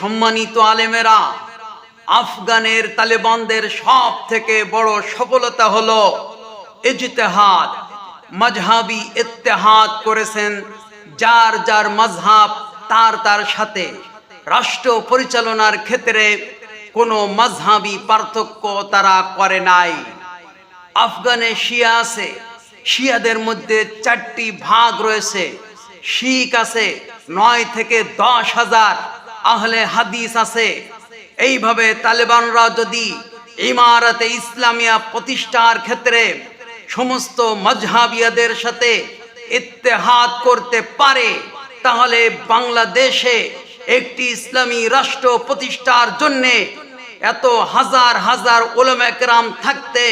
সম্মানিত আলেমেরা, আফগানের তালেবানদের সব থেকে বড় সফলতা হলো ইজতেহাদ, মজহাবি ইত্তেহাদ করেছেন, যার যার মজহাব তার তার সাথে। রাষ্ট্র পরিচালনার ক্ষেত্রে কোনো মজহাবি পার্থক্য তারা করে নাই। আফগানে শিয়া আছে, শিয়াদের মধ্যে চারটি ভাগ রয়েছে। শিখ আছে নয় থেকে দশ হাজার আহলে হাদিস আছে। এইভাবে তালেবানরা যদি ইমারতে ইসলামিয়া প্রতিষ্ঠার ক্ষেত্রে সমস্ত মজহাবিয়াদের সাথে ইত্তেহাদ করতে পারে, তাহলে বাংলাদেশে একটি ইসলামী রাষ্ট্র প্রতিষ্ঠার জন্যে এত হাজার হাজার ওলমেকরাম থাকতে,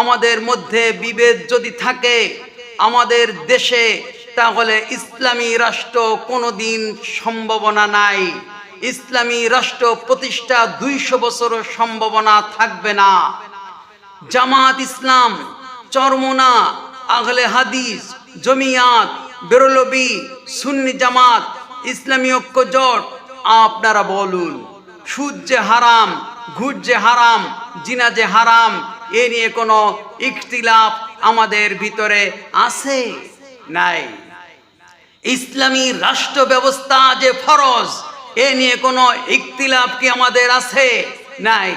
আমাদের মধ্যে বিভেদ যদি থাকে, আমাদের দেশে তাহলে ইসলামী রাষ্ট্র কোনোদিন সম্ভাবনা নাই। ইসলামী রাষ্ট্র প্রতিষ্ঠা দুইশো বছর সম্ভাবনা থাকবে না। জামাত ইসলাম, চরমোনা আগলে হাদিস, জমিয়াত, বেরলবি, সুন্নি জামাত, ইসলামী ঐক্য জোট আপনারা বলুন, সুদ যে হারাম, ঘুষ যে হারাম, জিনা যে হারাম, এ নিয়ে কোনো ইখতিলাফ আমাদের ভিতরে আছে? নাই। ইসলামী রাষ্ট্র ব্যবস্থা যে ফরজ এ নিয়ে কোনো ইখতিলাফ কি আমাদের আছে? নাই।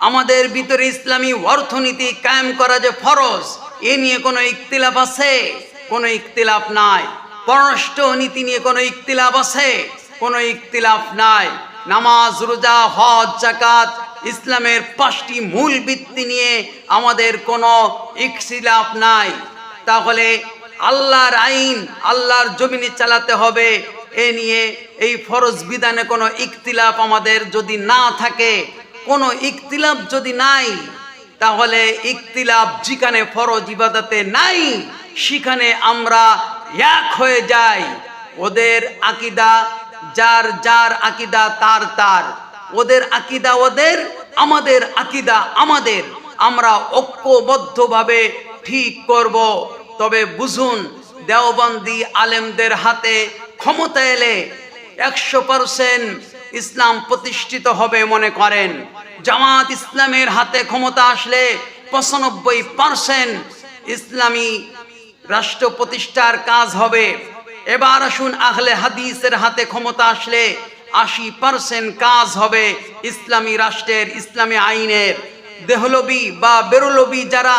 আমাদের ভিতরে ইসলামী অর্থনীতি কায়েম করা যে ফরজ, এ নিয়ে কোনো ইখতিলাফ আছে? কোনো ইখতিলাফ নাই। পররাষ্ট্র নীতি নিয়ে কোনো ইখতিলাফ আছে? কোনো ইখতিলাফ নাই। নামাজ, রোজা, হজ জাকাত ইসলামের পাঁচটি মূল ভিত্তি নিয়ে আমাদের কোনো ইখতিলাফ নাই। তাহলে আল্লাহর আইন, আল্লাহর জমিনে চালাতে হবে। এ নিয়ে এই ফরজ বিধানে কোনো ইখতিলাফ আমাদের যদি না থাকে, কোনো ইখতিলাফ যদি নাই, তাহলে ইখতিলাফ যেখানে ফরজ ইবাদতে নাই, সেখানে আমরা এক হয়ে যাই। ওদের আকিদা যার যার আকিদা তার তার। ওদের আকিদা ওদের, আমাদের আকিদা আমাদের। আমরা ঐক্যবদ্ধভাবে ঠিক করব। তবে বুঝুন, দেওবন্দি আলেমদের হাতে ক্ষমতা এলে একশো পার্সেন্ট ইসলাম প্রতিষ্ঠিত হবে মনে করেন। জামাত ইসলামের হাতে ক্ষমতা আসলে পঁচানব্বই পার্সেন্ট ইসলামী রাষ্ট্র প্রতিষ্ঠার কাজ হবে। এবার আসুন আহলে হাদিসের হাতে ক্ষমতা আসলে আশি পার্সেন্ট কাজ হবে ইসলামী রাষ্ট্রের, ইসলামী আইনের। দেহলবি বা বেরলবি যারা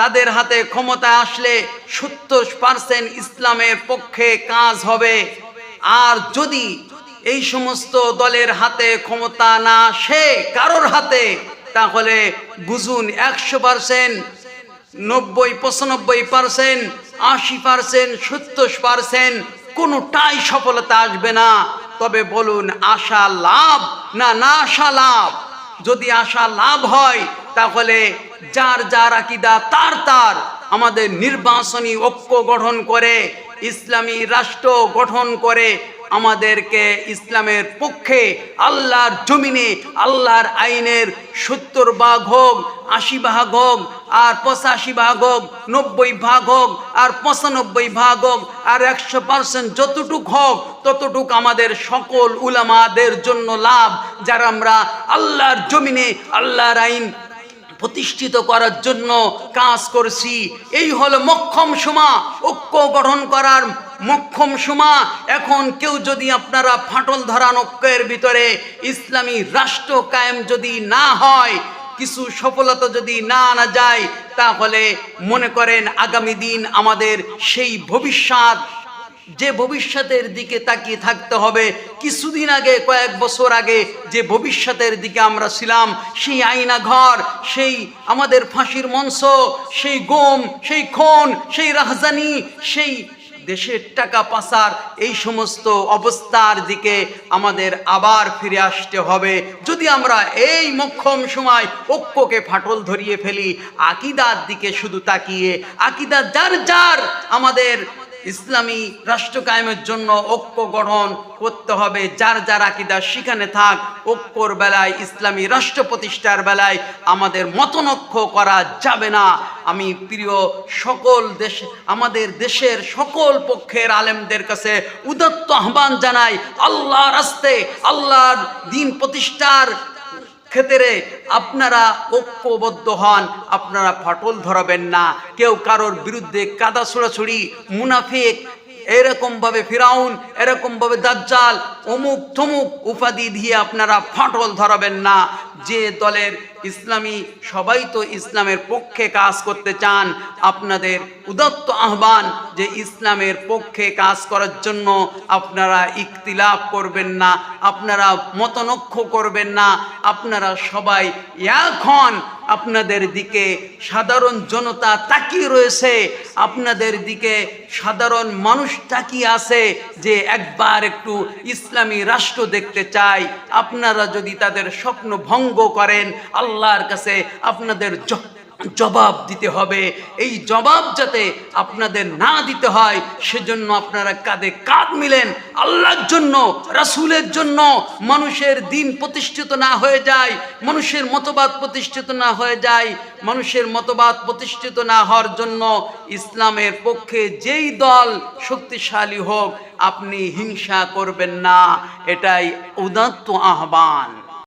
তাদের হাতে ক্ষমতা আসলে সত্তর পার্সেন্ট ইসলামের পক্ষে কাজ হবে। আর যদি এই সমস্ত দলের হাতে ক্ষমতা না সে কারোর হাতে, তাহলে বুঝুন একশো পার্সেন্ট নব্বই পঁচানব্বই পার্সেন্ট আশি পার্সেন্ট সত্তর পার্সেন্ট কোনোটাই সফলতা আসবে না। তবে বলুন, আশা লাভ না না আশা লাভ? যদি আশা লাভ হয় তাহলে যার যার আকিদা তার তার আমাদের নির্বাচনী ঐক্য গঠন করে, ইসলামী রাষ্ট্র গঠন করে আমাদেরকে ইসলামের পক্ষে আল্লাহর জমিনে, আল্লাহর আইনের সত্তর ভাগ হোক, আশি ভাগ হোক, আর পঁচাশি ভাগ হোক, নব্বই ভাগ হোক, আর পঁচানব্বই ভাগ হোক, আর একশো পার্সেন্ট যতটুক হোক, ততটুক আমাদের সকল উলামাদের জন্য লাভ, যারা আমরা আল্লাহর জমিনে, আল্লাহর আইন প্রতিষ্ঠিত করার জন্য কাজ করছি। এই হলো মক্ষম সমা। ঐক্য গঠন করার মক্ষম সমা। এখন কেউ যদি আপনারা ফাটল ধরান ঐক্যের ভিতরে ইসলামী রাষ্ট্র কায়েম যদি না হয়, কিছু সফলতা যদি না আনা যায়, তাহলে মনে করেন আগামী দিন আমাদের সেই ভবিষ্যৎ যে ভবিষ্যতের দিকে তাকিয়ে থাকতে হবে, কিছুদিন আগে, কয়েক বছর আগে যে ভবিষ্যতের দিকে আমরা ছিলাম, সেই আয়না ঘর, সেই আমাদের ফাঁসির মঞ্চ, সেই গোম, সেই খুন সেই রাহজানি, সেই দেশের টাকা পাচার, এই সমস্ত অবস্থার দিকে আমাদের আবার ফিরে আসতে হবে। যদি আমরা এই মক্ষম সময় ঐক্যকে ফাটল ধরিয়ে ফেলি, আকিদার দিকে শুধু তাকিয়ে, আকিদা যার যার আমাদের ইসলামী রাষ্ট্র কায়েমের জন্য ঐক্য গঠন করতে হবে। যার যার আকিদা সেখানে থাক। ঐক্যর বেলায়, ইসলামী রাষ্ট্র প্রতিষ্ঠার বেলায় আমাদের মতনক্ষ করা যাবে না। আমি প্রিয় সকল দেশ, আমাদের দেশের সকল পক্ষের আলেমদের কাছে উদত্ত আহ্বান জানাই আল্লাহ রাস্তে, আল্লাহর দিন প্রতিষ্ঠার ক্ষেত্রে আপনারা ঐক্যবদ্ধ হন, আপনারা ফাটল ধরাবেন না। কেউ কারোর বিরুদ্ধে কাদা ছোড়াছুড়ি, মুনাফিক, এরকমভাবে ফিরাউন এরকম ভাবে দাজ্জাল অমুক থমুক উপাধি দিয়ে আপনারা ফাটল ধরাবেন না। যে দলের ইসলামী সবাই তো ইসলামের পক্ষে কাজ করতে চান, আপনাদের উদত্ত আহ্বান যে ইসলামের পক্ষে কাজ করার জন্য আপনারা ইকতিলাফ করবেন না, আপনারা মতনক্ষ করবেন না, আপনারা সবাই এখন আপনাদের দিকে সাধারণ জনতা তাকিয়ে রয়েছে, আপনাদের দিকে সাধারণ মানুষ তাকিয়ে আছে যে একবার একটু ইসলামী রাষ্ট্র দেখতে চাই। আপনারা যদি তাদের স্বপ্ন ভঙ্গ করেন, আল্লাহর কাছে আপনাদের জবাব দিতে হবে। এই জবাব যাতে আপনাদের না দিতে হয়, সেজন্য আপনারা কাঁধে কাঁধ মিলেন। আল্লাহর জন্য, রাসূলের জন্য মানুষের দিন প্রতিষ্ঠিত না হয়ে যায়, মানুষের মতবাদ প্রতিষ্ঠিত না হয়ে যায়, মানুষের মতবাদ প্রতিষ্ঠিত না হওয়ার জন্য ইসলামের পক্ষে যেই দল শক্তিশালী হোক, আপনি হিংসা করবেন না। এটাই উদাত্ত আহ্বান।